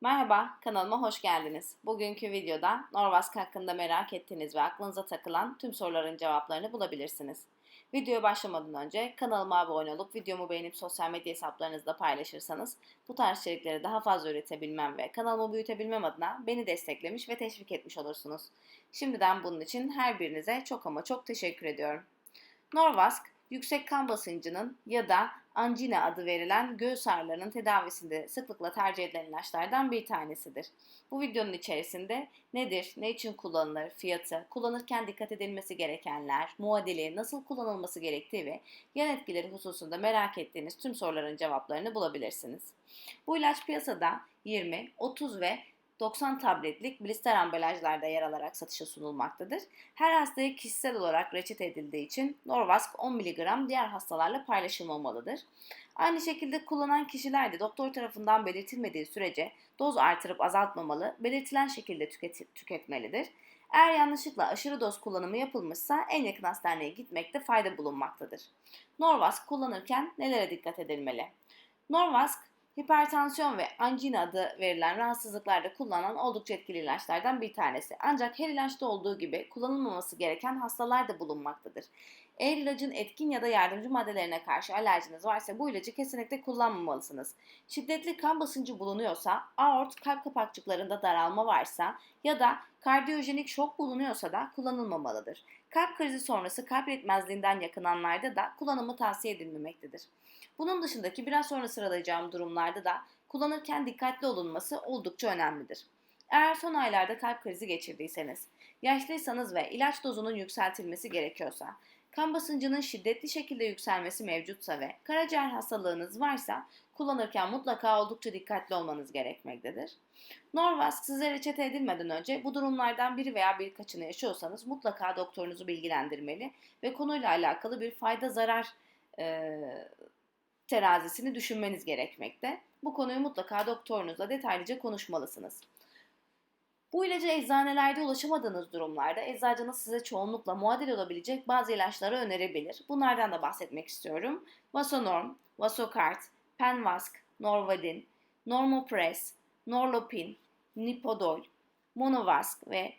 Merhaba, kanalıma hoş geldiniz. Bugünkü videoda Norvask hakkında merak ettiğiniz ve aklınıza takılan tüm soruların cevaplarını bulabilirsiniz. Videoya başlamadan önce kanalıma abone olup videomu beğenip sosyal medya hesaplarınızda paylaşırsanız bu tarz içerikleri daha fazla üretebilmem ve kanalımı büyütebilmem adına beni desteklemiş ve teşvik etmiş olursunuz. Şimdiden bunun için her birinize çok ama çok teşekkür ediyorum. Norvask, yüksek kan basıncının ya da angina adı verilen göğüs ağrılarının tedavisinde sıklıkla tercih edilen ilaçlardan bir tanesidir. Bu videonun içerisinde nedir, ne için kullanılır, fiyatı, kullanırken dikkat edilmesi gerekenler, muadili, nasıl kullanılması gerektiği ve yan etkileri hususunda merak ettiğiniz tüm soruların cevaplarını bulabilirsiniz. Bu ilaç piyasada 20, 30 ve 90 tabletlik blister ambalajlarda yer alarak satışa sunulmaktadır. Her hastaya kişisel olarak reçete edildiği için Norvask 10 mg diğer hastalarla paylaşılmamalıdır. Aynı şekilde kullanan kişiler de doktor tarafından belirtilmediği sürece doz artırıp azaltmamalı, belirtilen şekilde tüket tüketmelidir. Eğer yanlışlıkla aşırı doz kullanımı yapılmışsa en yakın hastaneye gitmekte fayda bulunmaktadır. Norvask kullanırken nelere dikkat edilmeli? Norvask hipertansiyon ve angina adı verilen rahatsızlıklarda kullanılan oldukça etkili ilaçlardan bir tanesi. Ancak her ilaçta olduğu gibi kullanılmaması gereken hastalar da bulunmaktadır. Eğer ilacın etkin ya da yardımcı maddelerine karşı alerjiniz varsa bu ilacı kesinlikle kullanmamalısınız. Şiddetli kan basıncı bulunuyorsa, aort kalp kapakçıklarında daralma varsa ya da kardiyojenik şok bulunuyorsa da kullanılmamalıdır. Kalp krizi sonrası kalp yetmezliğinden yakınanlarda da kullanımı tavsiye edilmemektedir. Bunun dışındaki biraz sonra sıralayacağım durumlarda da kullanırken dikkatli olunması oldukça önemlidir. Eğer son aylarda kalp krizi geçirdiyseniz, yaşlıysanız ve ilaç dozunun yükseltilmesi gerekiyorsa, kan basıncının şiddetli şekilde yükselmesi mevcutsa ve karaciğer hastalığınız varsa kullanırken mutlaka oldukça dikkatli olmanız gerekmektedir. Norvask size reçete edilmeden önce bu durumlardan biri veya birkaçını yaşıyorsanız mutlaka doktorunuzu bilgilendirmeli ve konuyla alakalı bir fayda zarar e, terazisini düşünmeniz gerekmekte. Bu konuyu mutlaka doktorunuzla detaylıca konuşmalısınız. Bu ilacı eczanelerde ulaşamadığınız durumlarda eczacınız size çoğunlukla muadil olabilecek bazı ilaçları önerebilir. Bunlardan da bahsetmek istiyorum. Vasonorm, Vasokart, Penvask, Norvadin, Normopress, Norlopin, Nipodol, Monovask ve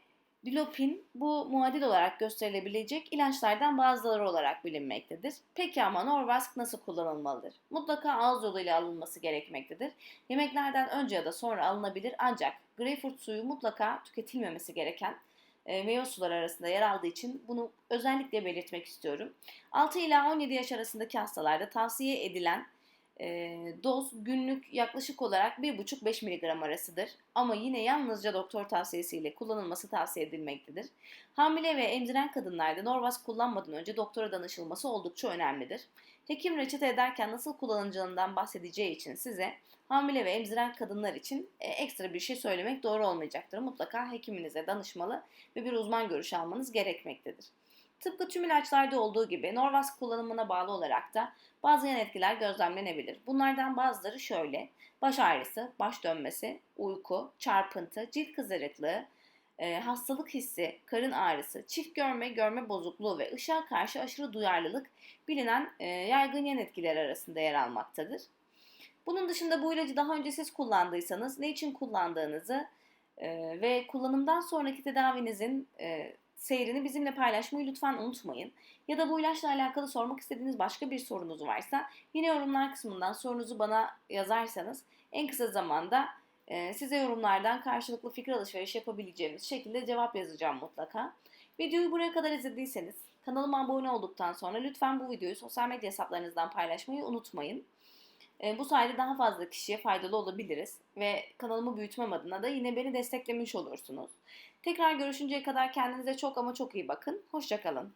Dilopin bu muadil olarak gösterilebilecek ilaçlardan bazıları olarak bilinmektedir. Peki ama Norvask nasıl kullanılmalıdır? Mutlaka ağız yoluyla alınması gerekmektedir. Yemeklerden önce ya da sonra alınabilir ancak greyfurt suyu mutlaka tüketilmemesi gereken e, meyve suları arasında yer aldığı için bunu özellikle belirtmek istiyorum. 6 ila 17 yaş arasındaki hastalarda tavsiye edilen e, doz günlük yaklaşık olarak 1,5-5 mg arasıdır. Ama yine yalnızca doktor tavsiyesiyle kullanılması tavsiye edilmektedir. Hamile ve emziren kadınlarda Norvas kullanmadan önce doktora danışılması oldukça önemlidir. Hekim reçete ederken nasıl kullanılacağından bahsedeceği için size hamile ve emziren kadınlar için ekstra bir şey söylemek doğru olmayacaktır. Mutlaka hekiminize danışmalı ve bir uzman görüşü almanız gerekmektedir. Tıpkı tüm ilaçlarda olduğu gibi Norvas kullanımına bağlı olarak da bazı yan etkiler gözlemlenebilir. Bunlardan bazıları şöyle. Baş ağrısı, baş dönmesi, uyku, çarpıntı, cilt kızarıklığı, e, hastalık hissi, karın ağrısı, çift görme, görme bozukluğu ve ışığa karşı aşırı duyarlılık bilinen e, yaygın yan etkiler arasında yer almaktadır. Bunun dışında bu ilacı daha önce siz kullandıysanız ne için kullandığınızı e, ve kullanımdan sonraki tedavinizin e, seyrini bizimle paylaşmayı lütfen unutmayın. Ya da bu ilaçla alakalı sormak istediğiniz başka bir sorunuz varsa yine yorumlar kısmından sorunuzu bana yazarsanız en kısa zamanda e, size yorumlardan karşılıklı fikir alışveriş yapabileceğimiz şekilde cevap yazacağım mutlaka. Videoyu buraya kadar izlediyseniz kanalıma abone olduktan sonra lütfen bu videoyu sosyal medya hesaplarınızdan paylaşmayı unutmayın. E, bu sayede daha fazla kişiye faydalı olabiliriz ve kanalımı büyütmem adına da yine beni desteklemiş olursunuz. Tekrar görüşünceye kadar kendinize çok ama çok iyi bakın. Hoşçakalın.